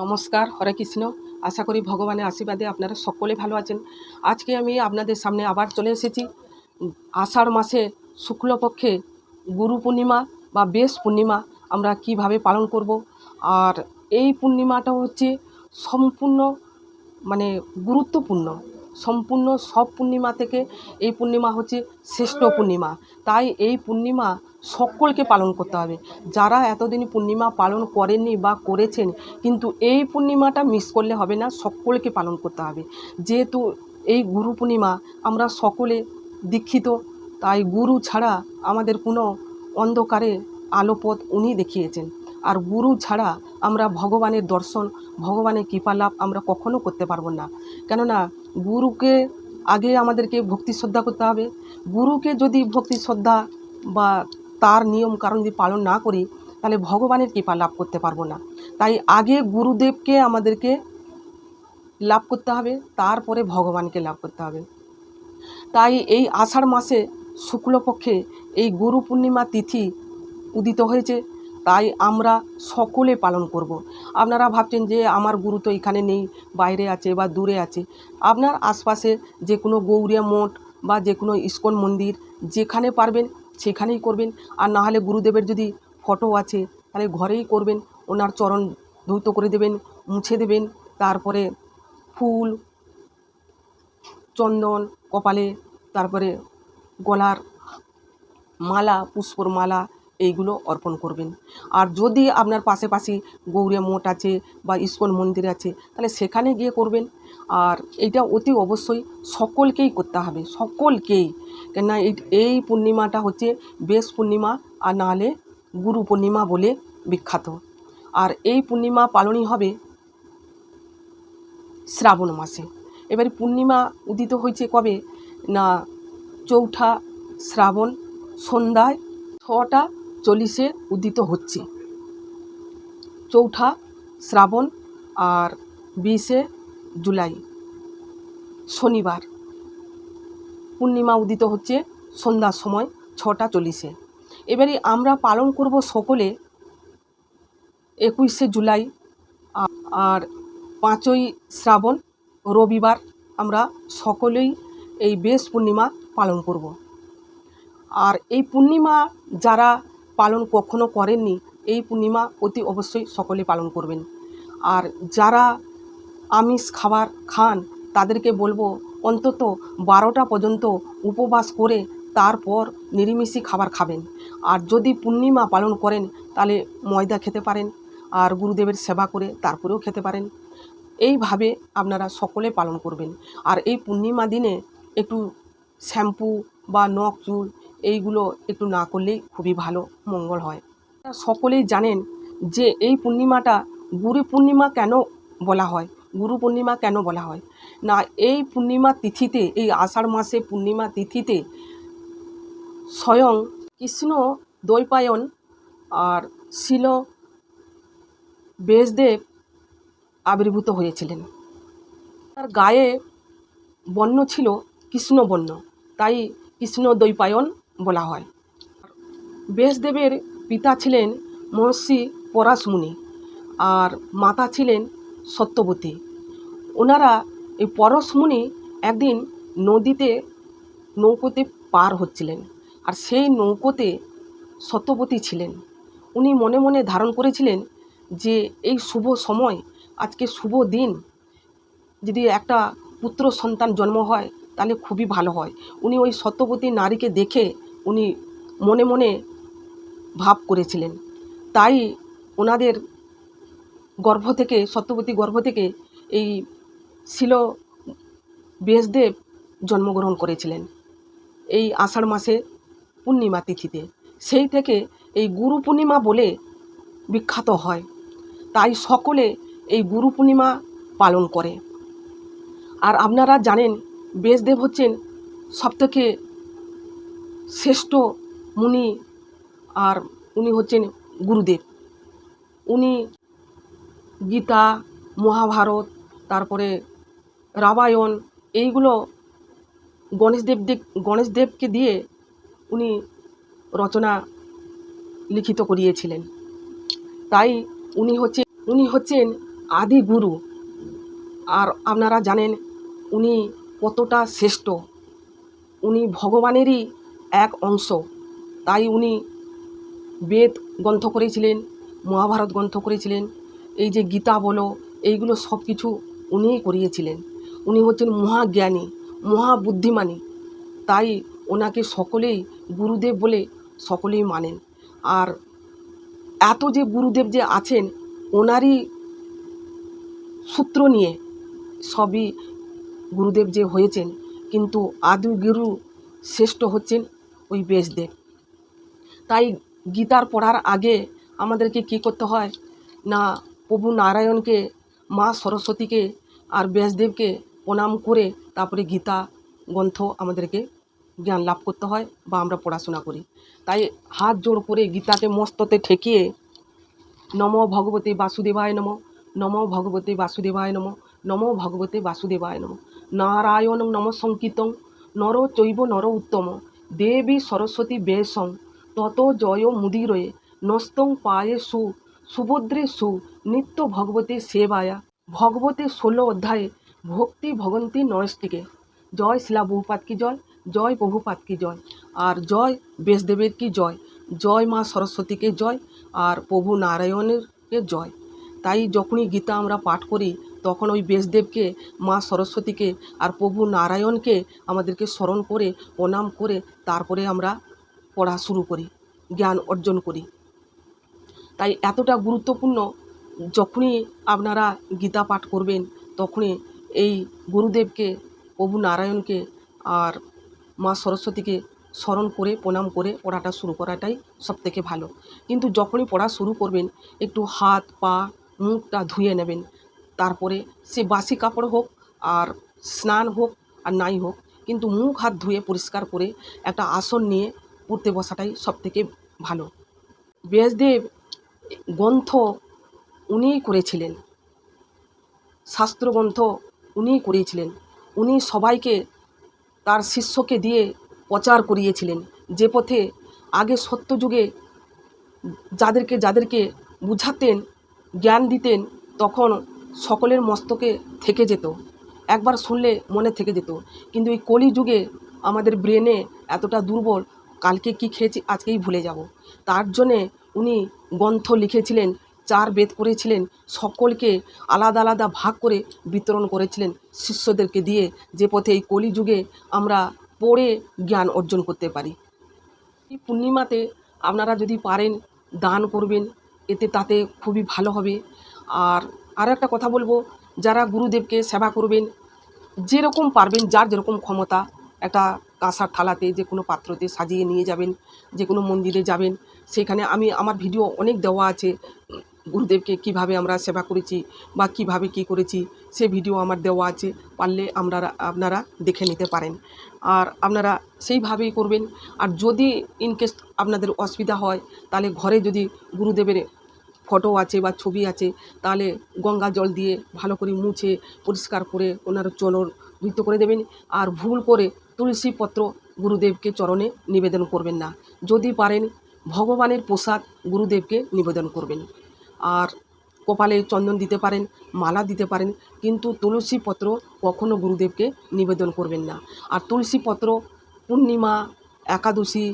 নমস্কার, হরে কৃষ্ণ। আশা করি ভগবানের আশীর্বাদে আপনারা সকলে ভালো আছেন। আজকে আমি আপনাদের সামনে আবার চলে এসেছি। আষাঢ় মাসে শুক্লপক্ষে গুরু পূর্ণিমা বা বেশ পূর্ণিমা আমরা কীভাবে পালন করব। আর এই পূর্ণিমাটা হচ্ছে সম্পূর্ণ মানে গুরুত্বপূর্ণ। সম্পূর্ণ সব পূর্ণিমা থেকে এই পূর্ণিমা হচ্ছে শ্রেষ্ঠ পূর্ণিমা। তাই এই পূর্ণিমা সকলকে পালন করতে হবে। যারা এতদিন পূর্ণিমা পালন করেননি বা করেছেন, কিন্তু এই পূর্ণিমাটা মিস করলে হবে না, সকলকে পালন করতে হবে। যেহেতু এই গুরু পূর্ণিমা আমরা সকলে দীক্ষিত, তাই গুরু ছাড়া আমাদের কোনো অন্ধকারে আলোপথ উনি দেখিয়েছেন। আর গুরু ছাড়া আমরা ভগবানের দর্শন, ভগবানের কৃপা লাভ আমরা কখনো করতে পারব না। কেননা গুরুকে আগে আমাদেরকে ভক্তি শ্রদ্ধা করতে হবে। গুরুকে যদি ভক্তি শ্রদ্ধা বা তার নিয়ম কারণ যদি পালন না করি, তাহলে ভগবানের কৃপা লাভ করতে পারব না। তাই আগে গুরুদেবকে আমাদেরকে লাভ করতে হবে, তারপরে ভগবানকে লাভ করতে হবে। তাই এই আষাঢ় মাসে শুক্লপক্ষে এই গুরু পূর্ণিমা তিথি উদিত হয়েছে। তাই আমরা সকলে পালন করব। আপনারা ভাবছেন যে আমার গুরু তো এখানে নেই, বাইরে আছে বা দূরে আছে। আপনার আশপাশে যে কোনো গৌরিয়া মঠ বা যে কোনো ইস্কন মন্দির যেখানে পারবেন সেখানেই করবেন। আর না হলে গুরুদেবের যদি ফটো আছে, তাহলে ঘরেই করবেন। ওনার চরণ ধৌত করে দেবেন, মুছে দেবেন। তারপরে ফুল, চন্দন, কপালে, তারপরে গলার মালা, পুষ্পর মালা এইগুলো অর্পণ করবেন। আর যদি আপনার পাশাপাশি গৌরিয়া মঠ আছে বা ইস্কন মন্দির আছে, তাহলে সেখানে গিয়ে করবেন। আর এইটা অতি অবশ্যই সকলকেই করতে হবে, সকলকেই। কেননা এই এই পূর্ণিমাটা হচ্ছে বেশ পূর্ণিমা, আর নাহলে গুরু পূর্ণিমা বলে বিখ্যাত। আর এই পূর্ণিমা পালনই হবে শ্রাবণ মাসে। এবারে পূর্ণিমা উদিত হয়েছে কবে? না, চৌঠা শ্রাবণ সন্ধ্যায় ছটা চল্লিশে উদিত হচ্ছে। চৌঠা শ্রাবণ আর বিশে জুলাই, শনিবার। পূর্ণিমা উদিত হচ্ছে সন্ধ্যার সময় ছটা চল্লিশে। এবারে আমরা পালন করব সকলে একুশে জুলাই আর পাঁচই শ্রাবণ, রবিবার আমরা সকলেই এই বেশ পূর্ণিমা পালন করব। আর এই পূর্ণিমা যারা পালন কখনো করেননি, এই পূর্ণিমা অতি অবশ্যই সকলে পালন করবেন। আর যারা আমিষ খাবার খান, তাদেরকে বলব, অন্তত বারোটা পর্যন্ত উপবাস করে তারপর নিরামিষই খাবার খাবেন। আর যদি পূর্ণিমা পালন করেন, তাহলে ময়দা খেতে পারেন, আর গুরুদেবের সেবা করে তারপরেও খেতে পারেন। এইভাবে আপনারা সকলে পালন করবেন। আর এই পূর্ণিমা দিনে একটু শ্যাম্পু বা নখ চুল এইগুলো একটু না করলেই খুবই ভালো, মঙ্গল হয়। সকলেই জানেন যে এই পূর্ণিমাটা গুরু পূর্ণিমা কেন বলা হয়? গুরু পূর্ণিমা কেন বলা হয়? না, এই পূর্ণিমা তিথিতে, এই আষাঢ় মাসে পূর্ণিমা তিথিতে স্বয়ং কৃষ্ণ দ্বৈপায়ন আর শিল বেশদেব আবির্ভূত হয়েছিলেন। তার গায়ে বর্ণ ছিল কৃষ্ণ বর্ণ তাই কৃষ্ণ দ্বৈপায়ন বলা হয়। ব্যাসদেবের পিতা ছিলেন মহর্ষি পরাশমুনি আর মাতা ছিলেন সত্যবতী। ওনারা এই পরশমুনি একদিন নদীতে নৌকোতে পার হচ্ছিলেন আর সেই নৌকোতে সত্যবতী ছিলেন। উনি মনে মনে ধারণ করেছিলেন যে এই শুভ সময়, আজকে শুভ দিন, যদি একটা পুত্র সন্তান জন্ম হয় তাহলে খুবই ভালো হয়। উনি ওই সত্যবতী নারীকে দেখে উনি মনে মনে ভাব করেছিলেন। তাই ওনাদের গর্ভ থেকে, সত্যবতী গর্ভ থেকে এই শিল বেশদেব জন্মগ্রহণ করেছিলেন। এই আষাঢ় মাসে পূর্ণিমা তিথিতে। সেই থেকে এই গুরু পূর্ণিমা বলে বিখ্যাত হয়। তাই সকলে এই গুরু পূর্ণিমা পালন করে। আর আপনারা জানেন বেশদেব হচ্ছেন সবথেকে শ্রেষ্ঠ মুনি আর উনি হচ্ছেন গুরুদেব। উনি গীতা, মহাভারত, তারপরে রামায়ণ, এইগুলো গণেশদেব দেব গণেশদেবকে দিয়ে উনি রচনা লিখিত করিয়েছিলেন। তাই উনি হচ্ছে, উনি হচ্ছেন আদি গুরু। আর আপনারা জানেন, উনি কতটা শ্রেষ্ঠ। উনি ভগবানেরই এক অংশ। তাই উনি বেদ গ্রন্থ করেছিলেন, মহাভারত গ্রন্থ করেছিলেন, এই যে গীতা বলো, এইগুলো সব কিছু উনিই করিয়েছিলেন। উনি হচ্ছেন মহাজ্ঞানী, মহাবুদ্ধিমানী। তাই ওনাকে সকলেই গুরুদেব বলে সকলেই মানেন। আর এত যে গুরুদেব যে আছেন, ওনারই সূত্র নিয়ে সবই গুরুদেব যে হয়েছেন, কিন্তু আদি গুরু শ্রেষ্ঠ হচ্ছেন ওই ব্যাসদেব তাই গীতার পড়ার আগে আমাদেরকে কী করতে হয়? না, প্রভু নারায়ণকে, মা সরস্বতীকে আর ব্যাসদেবকে প্রণাম করে তারপরে গীতা গ্রন্থ আমাদেরকে জ্ঞান লাভ করতে হয় বা আমরা পড়াশোনা করি। তাই হাত জোড় করে গীতাকে মস্ততে ঠেকিয়ে নম ভগবতে বাসুদেবায় নম নম ভগবতে বাসুদেবায় নম নম ভগবতী বাসুদেবায় নম। নারায়ণ নম সংকীর্তং নর চৈব নর উত্তম। দেবী সরস্বতী বেশং তত জয় মুদিরয়ে, নস্তং পায়ে সু, সুভদ্রে সু, নিত্য ভগবতে সেবায়া। ভগবতে ষোলো অধ্যায়ে, ভক্তি ভগন্তী নরষ্টিকে জয় শিলা বহুপাত কি জয়? জয় প্রভুপাত কি জয়? আর জয় বেশদেবের কি জয়? জয় মা সরস্বতীকে জয়, আর প্রভু নারায়ণেরকে জয়? তাই যখনই গীতা আমরা পাঠ করি তখন ওই বেশদেবকে, মা সরস্বতীকে আর প্রভু নারায়ণকে আমাদেরকে স্মরণ করে, প্রণাম করে তারপরে আমরা পড়া শুরু করি, জ্ঞান অর্জন করি। তাই এতটা গুরুত্বপূর্ণ, যখনই আপনারা গীতা পাঠ করবেন, তখনই এই গুরুদেবকে, প্রভু নারায়ণকে আর মা সরস্বতীকে স্মরণ করে, প্রণাম করে পড়াটা শুরু করাটাই সবথেকে ভালো। কিন্তু যখনই পড়া শুরু করবেন, একটু হাত, পা, মুখটা ধুয়ে নেবেন। তারপরে সে বাসি কাপড় হোক আর স্নান হোক আর নাই হোক, কিন্তু মুখ হাত ধুয়ে পরিষ্কার করে একটা আসন নিয়ে পড়তে বসাটাই সবথেকে ভালো। ব্যাসদেব গ্রন্থ উনিই করেছিলেন। শাস্ত্রগ্রন্থ উনিই করিয়েছিলেন উনি সবাইকে তার শিষ্যকে দিয়ে প্রচার করিয়েছিলেন যে পথে আগে সত্যযুগে যাদেরকে যাদেরকে বুঝাতেন, জ্ঞান দিতেন, তখন সকলের মস্তকে থেকে যেত। একবার শুনলে মনে থেকে যেত। কিন্তু এই কলিযুগে আমাদের ব্রেনে এতটা দুর্বল, কালকে কি খেয়েছি, আজকেই ভুলে যাব। তার জন্যে উনি গ্রন্থ লিখেছিলেন, চার বেদ করেছিলেন সকলকে আলাদা আলাদা ভাগ করে বিতরণ করেছিলেন শিষ্যদেরকে দিয়ে যে পথে এই কলিযুগে আমরা পড়ে জ্ঞান অর্জন করতে পারি। এই পূর্ণিমাতে আপনারা যদি পারেন, দান করবেন, এতে তাতে খুবই ভালো হবে। আর আরও একটা কথা বলব, যারা গুরুদেবকে সেবা করবেন, যেরকম পারবেন, যার যেরকম ক্ষমতা, একটা কাঁসার থালাতে যে কোনো পাত্রতে সাজিয়ে নিয়ে যাবেন, যে কোনো মন্দিরে যাবেন, সেখানে আমি, আমার ভিডিও অনেক দেওয়া আছে, গুরুদেবকে কীভাবে আমরা সেবা করেছি বা কীভাবে কি করেছি, সে ভিডিও আমার দেওয়া আছে, পারলে আমরা, আপনারা দেখে নিতে পারেন। আর আপনারা সেইভাবেই করবেন, আর যদি ইনকেস আপনাদের অসুবিধা হয়, তাহলে ঘরে যদি গুরুদেবের ফটো আছে বা ছবি আছে, তাহলে গঙ্গা জল দিয়ে ভালো করে মুছে, পরিষ্কার করে ওনার চরণ ধুইতে করে দেবেন। আর ভুল করে তুলসী পত্র গুরুদেবকে চরণে নিবেদন করবেন না। যদি পারেন, ভগবানের প্রসাদ গুরুদেবকে নিবেদন করবেন। আর কপালে চন্দন দিতে পারেন, মালা দিতে পারেন, কিন্তু তুলসী পত্র কখনো গুরুদেবকে নিবেদন করবেন না। আর তুলসী পত্র, পূর্ণিমা, একাদশী,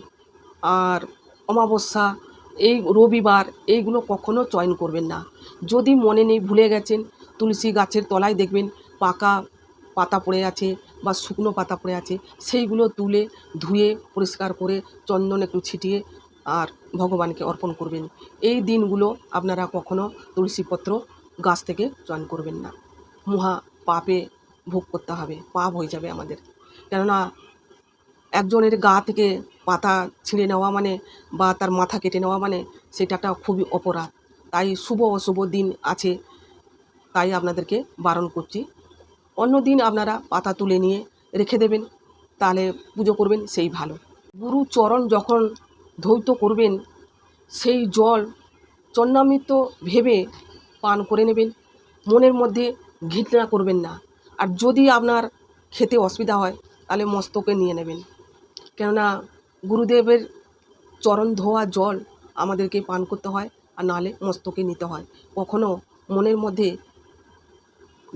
আর অমাবস্যা এই রবিবার এইগুলো কখনো চয়ন করবেন না। যদি মনে নেই, ভুলে গেছেন, তুলসী গাছের তলায় দেখবেন পাকা পাতা পড়ে আছে বা শুকনো পাতা পড়ে আছে, সেইগুলো তুলে ধুয়ে, পরিষ্কার করে, চন্দন একটু ছিটিয়ে আর ভগবানকে অর্পণ করবেন। এই দিনগুলো আপনারা কখনো তুলসীপত্র গাছ থেকে চয়ন করবেন না। মহা পাপে ভোগ করতে হবে, পাপ হয়ে যাবে আমাদের। কেননা একজনের গা থেকে পাতা ছিঁড়ে নেওয়া মানে বা তার মাথা কেটে নেওয়া মানে সেটা একটা খুবই অপরাধ। তাই শুভ অশুভ দিন আছে, তাই আপনাদেরকে বারণ করছি। অন্য দিন আপনারা পাতা তুলে নিয়ে রেখে দেবেন, তাহলে পুজো করবেন, সেই ভালো। গুরু চরণ যখন ধৌত করবেন, সেই জল চন্নামৃত ভেবে পান করে নেবেন। মনের মধ্যে ঘৃণা করবেন না। আর যদি আপনার খেতে অসুবিধা হয়, তাহলে মস্তকে নিয়ে নেবেন। কেননা গুরুদেবের চরণ ধোয়া জল আমাদেরকে পান করতে হয়, আর নাহলে মস্তকে নিতে হয়। কখনও মনের মধ্যে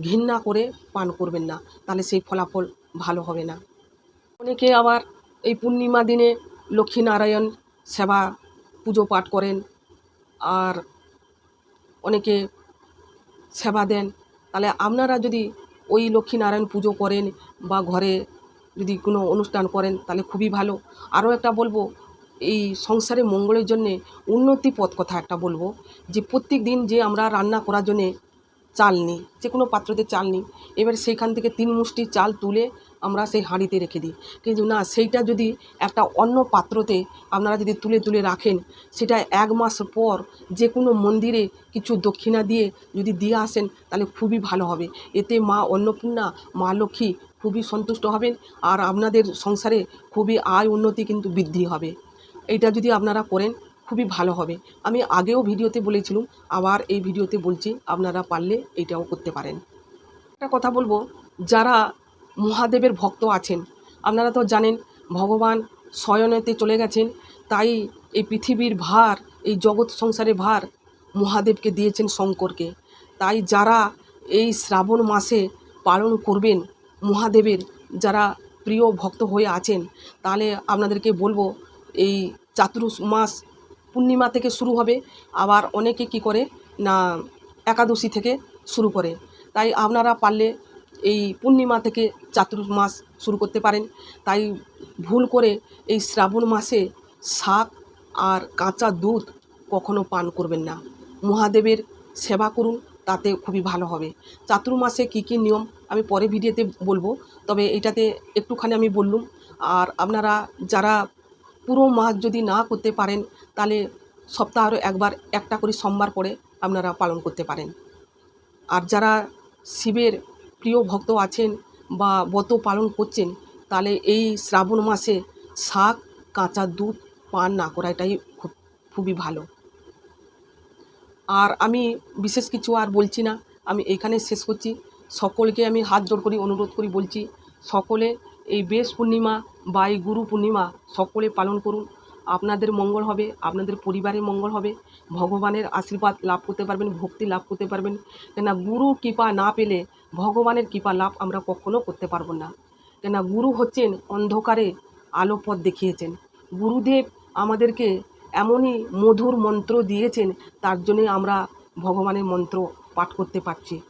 ঘৃণা করে পান করবেন না, তাহলে সেই ফলাফল ভালো হবে না। অনেকে আবার এই পূর্ণিমা দিনে লক্ষ্মীনারায়ণ সেবা পুজো পাঠ করেন, আর অনেকে সেবা দেন। তাহলে আপনারা যদি ওই লক্ষ্মীনারায়ণ পুজো করেন বা ঘরে যদি কোনো অনুষ্ঠান করেন, তাহলে খুবই ভালো। আরও একটা বলব, এই সংসারে মঙ্গলের জন্যে উন্নতি পথ কথা একটা বলব, যে প্রত্যেক দিন যে আমরা রান্না করার জন্যে চাল নিই, যে কোনো পাত্রতে চাল নিই, এবার সেইখান থেকে তিন মুষ্টি চাল তুলে আমরা সেই হাঁড়িতে রেখে দিই। কিন্তু না, সেইটা যদি একটা অন্য পাত্রতে আপনারা যদি তুলে তুলে রাখেন, সেটা এক মাস পর যে কোনো মন্দিরে কিছু দক্ষিণা দিয়ে যদি দিয়ে আসেন, তাহলে খুবই ভালো হবে। এতে মা অন্নপূর্ণা, মা লক্ষ্মী খুবই সন্তুষ্ট হবেন আর আপনাদের সংসারে খুবই আয় উন্নতি কিন্তু বৃদ্ধি হবে। এইটা যদি আপনারা করেন, খুবই ভালো হবে। আমি আগেও ভিডিওতে বলেছিলাম, আবার এই ভিডিওতে বলছি, আপনারা পারলে এইটাও করতে পারেন। একটা কথা বলব, যারা মহাদেবের ভক্ত আছেন, আপনারা তো জানেন, ভগবান শয়নেতে চলে গেছেন, তাই এই পৃথিবীর ভার, এই জগৎ সংসারের ভার মহাদেবকে দিয়েছেন শঙ্করকে। তাই যারা এই শ্রাবণ মাসে পালন করবেন মহাদেবের যারা প্রিয় ভক্ত হয়ে আছেন, তাহলে আপনাদেরকে বলব, এই চাতুর্স মাস পূর্ণিমা থেকে শুরু হবে, আবার অনেকে কি করে না, একাদশী থেকে শুরু করে। তাই আপনারা পারলে এই পূর্ণিমা থেকে চাতুর্মাস শুরু করতে পারেন। তাই ভুল করে এই শ্রাবণ মাসে শাক আর কাঁচা দুধ কখনো পান করবেন না। মহাদেবের সেবা করুন তাতে খুবই ভালো হবে। চাতুর্মাসে কী কী নিয়ম আমি পরে ভিডিওতে বলব, তবে এটাতে একটুখানি আমি বললুম। আর আপনারা যারা পুরো মাস যদি না করতে পারেন, তাহলে সপ্তাহে একবার, একটা করে সোমবার করে আপনারা পালন করতে পারেন। আর যারা শিবের প্রিয় ভক্ত আছেন বা ব্রত পালন করছেন, তাহলে এই শ্রাবণ মাসে শাক, কাঁচা দুধ পান না করা এটাই খুব, খুবই ভালো। আর আমি বিশেষ কিছু আর বলছি না। আমি এইখানে শেষ করছি। সকলকে আমি হাত জোড় করি, অনুরোধ করি, বলছি, সকলে এই বেশ পূর্ণিমা বা এই গুরু পূর্ণিমা সকলে পালন করুন। আপনাদের মঙ্গল হবে, আপনাদের পরিবারের মঙ্গল হবে। ভগবানের আশীর্বাদ লাভ করতে পারবেন, ভক্তি লাভ করতে পারবেন। কেননা গুরু কৃপা না পেলে ভগবানের কৃপা লাভ আমরা কখনো করতে পারব না। কেননা গুরু হচ্ছেন অন্ধকারে আলো পথ দেখিয়েছেন। গুরুদেব আমাদেরকে এমনই মধুর মন্ত্র দিয়েছেন, তার জন্যে আমরা ভগবানের মন্ত্র পাঠ করতে পারছি।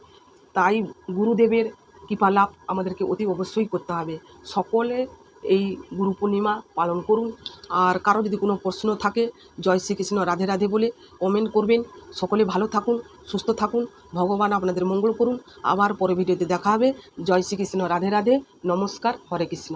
তাই গুরুদেবের কৃপা লাভ আমাদেরকে অতি অবশ্যই করতে হবে। সকলে এই গুরু পূর্ণিমা পালন করুন। আর কারও যদি কোনো প্রশ্ন থাকে, জয় শ্রীকৃষ্ণ, রাধে রাধে বলে কমেন্ট করবেন। সকলে ভালো থাকুন, সুস্থ থাকুন, ভগবান আপনাদের মঙ্গল করুন। আবার পরে ভিডিওতে দেখা হবে। জয় শ্রীকৃষ্ণ, রাধে রাধে, নমস্কার, হরে কৃষ্ণ।